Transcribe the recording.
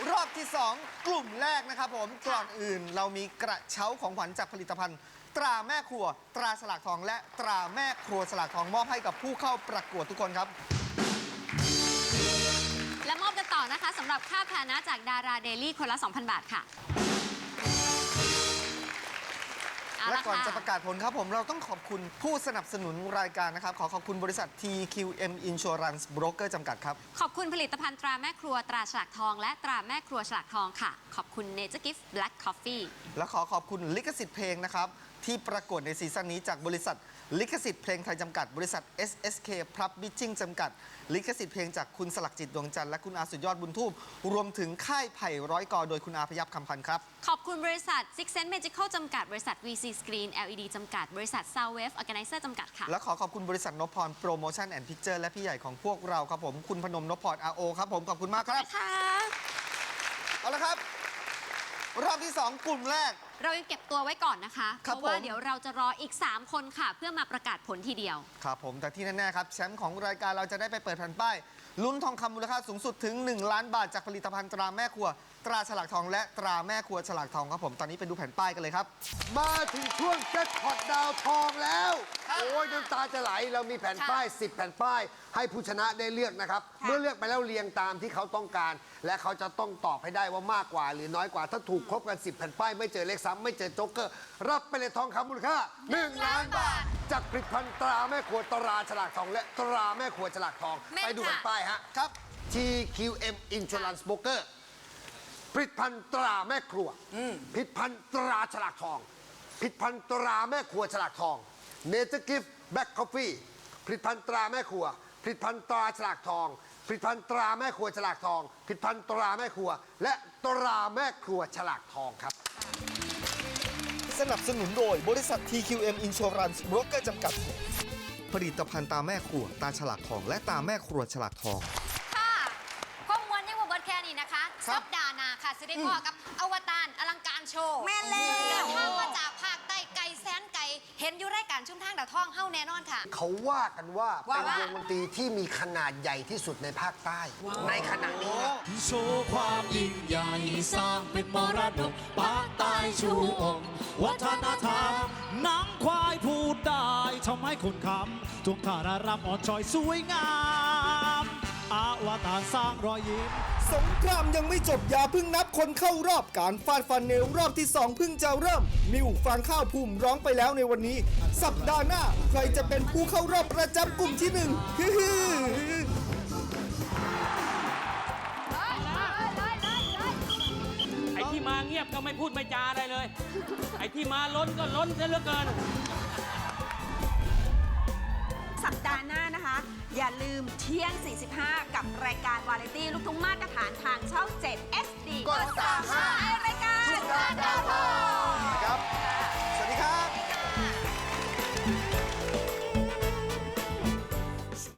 2 กลุ่มแรกนะครับผมก่อนอื่นเรามีกระเช้าของขวัญจากผลิตภัณฑ์ ตราแม่ครัว ตราฉลากทอง และตราแม่ครัวฉลากทองมอบให้กับผู้เข้าประกวดทุกคนครับ และมอบกันต่อนะคะสำหรับค่าพาหนะจากดาราเดลี่คนละ 2,000 บาทค่ะ และละก่อนค่ะจะประกาศผลครับผมเราต้องขอบคุณผู้สนับสนุนรายการนะครับ ขอขอบคุณบริษัท TQM Insurance Broker จำกัดครับ ขอบคุณผลิตภัณฑ์ตราแม่ครัวตราฉลากทอง และตราแม่ครัวฉลากทองค่ะ ขอบคุณ Nature Gift Black Coffee และขอขอบคุณลิขสิทธิ์เพลงนะครับที่ปรากฏในซีซั่นนี้จากบริษัท ลิขสิทธิ์เพลงไทยจำกัด บริษัท SSK p r u b b i t c h i n g จำกัด ลิขสิทธิ์เพลงจากคุณสลักจิตดวงจันทร์และคุณอาสุดยอดบุญทูบรวมถึงค่ายไผ่ร้อยกอโดยคุณอาพยับคำพันธ์ครับ ขอบคุณบริษัท Six Sense Magical จำกัด บริษัท VC Screen LED จำกัด บริษัท Soundwave Organizer จำกัดค่ะ และขอขอบคุณบริษัทนพพรโปรโมชั่นแอนด์พิกเจอร์และพี่ใหญ่ของพวกเราครับผมคุณพนมนพพร RO ครับผมขอบคุณมากครับค่ะ เอาละครับ รอบที่ 2 กลุ่มแรก เรายังเก็บตัวไว้ก่อนนะคะครัเพบราะว่าผม เดี๋ยวเราจะรออีก 3 คนค่ะ เพื่อมาประกาศผลทีเดียว ครับผมแต่ที่แน่ๆครับแชมป์ของรายการเราจะได้ไปเปิดแผ่นป้ายลุ้นทองคำมูลค่าสูงสุดถึง 1 ล้านบาทจากผลิตภัณฑ์ตราแม่ครัว ตราฉลากทองและตราแม่ครัวฉลากทองครับผมตอนนี้ไปดูแผ่นป้ายกันเลยครับ มาถึงช่วงแจ็คพอตดาวทองแล้ว โอ้ยน้ำตาจะไหลเรามีแผ่นป้าย 10 แผ่นป้าย ให้ผู้ชนะได้เลือกนะครับ เมื่อเลือกไปแล้วเรียงตามที่เขาต้องการ และเขาจะต้องตอบให้ได้ว่ามากกว่า หรือน้อยกว่าถ้าถูกครบกัน 10 แผ่นป้ายไม่เจอเลขซ้ำไม่เจอโจ๊กเกอร์รับไปเลยทองคำมูลค่า1ล้านบาท จากผลิตภัณฑ์ตราแม่ครัวตราฉลากทอง และตราแม่ครัวฉลากทอง แม่นไปดูแผ่นค่ะป้ายฮะครับ TQM Insurance Broker ผลิตภัณฑ์ตราแม่ครัวผลิตภัณฑ์ตราฉลากทองผลิตภัณฑ์ตราแม่ครัวฉลากทอง Nature Gift Black Coffee ผลิตภัณฑ์ตราแม่ครัวผลิตภัณฑ์ตราฉลากทองผลิตภัณฑ์ตราแม่ครัวฉลากทองผลิตภัณฑ์ตราแม่ครัว และตราแม่ครัวฉลากทองครับ สนับสนุนโดยบริษัท TQM Insurance Broker จำกัด ผลิตภัณฑ์ตาแม่ครัว ตาฉลากทอง และตาแม่ครัวฉลากทอง ค่ะข้อมูลยังว่าเบิร์ดแค่นี้นะคะ ครับ สัปดาห์หน้าค่ะสิได้พ่อกับอวตารอลังการโชว์แม่นแล้วเดินทางมาจากภาคใต้ไกลแสนไกลเห็นอยู่รายการชุมทางดาวท่องเฮ้าแน่นอนค่ะ เขาว่ากันว่า ว่าเป็นว่า วงดนตรีที่มีขนาดใหญ่ที่สุดในภาคใต้ ในขณะนี้ครับโชว์ความยิ่งใหญ่สร้างเป็นมรดกปาก ใต้ชูองค์วัฒนธรรมหนังควายพูดได้ทำให้คนคำทุกท่ารำอ่อนช้อยสวยงามอาวตารสร้างรอยยิ้ม สงครามยังไม่จบอย่าเพิ่งนับคนเข้ารอบการฟาดฟันในรอบที่ 2 เพิ่งจะเริ่มมิวฟางข้าวภูมิร้องไปแล้วในวันนี้ สัปดาห์หน้า ใครจะเป็นผู้เข้ารอบประจำกลุ่มที่หนึ่งฮึ่ยไอ้ ที่มาเงียบก็ไม่พูดไม่จาอะไรเลย ไอ้ที่มาล้นก็ล้นซะเหลือเกิน สัปดาห์หน้านะคะ อย่าลืมเที่ยง 45 กับรายการวาไรตี้ลูกทุ่งมาตรฐานทางช่อง 7 SD กด35ในรายการ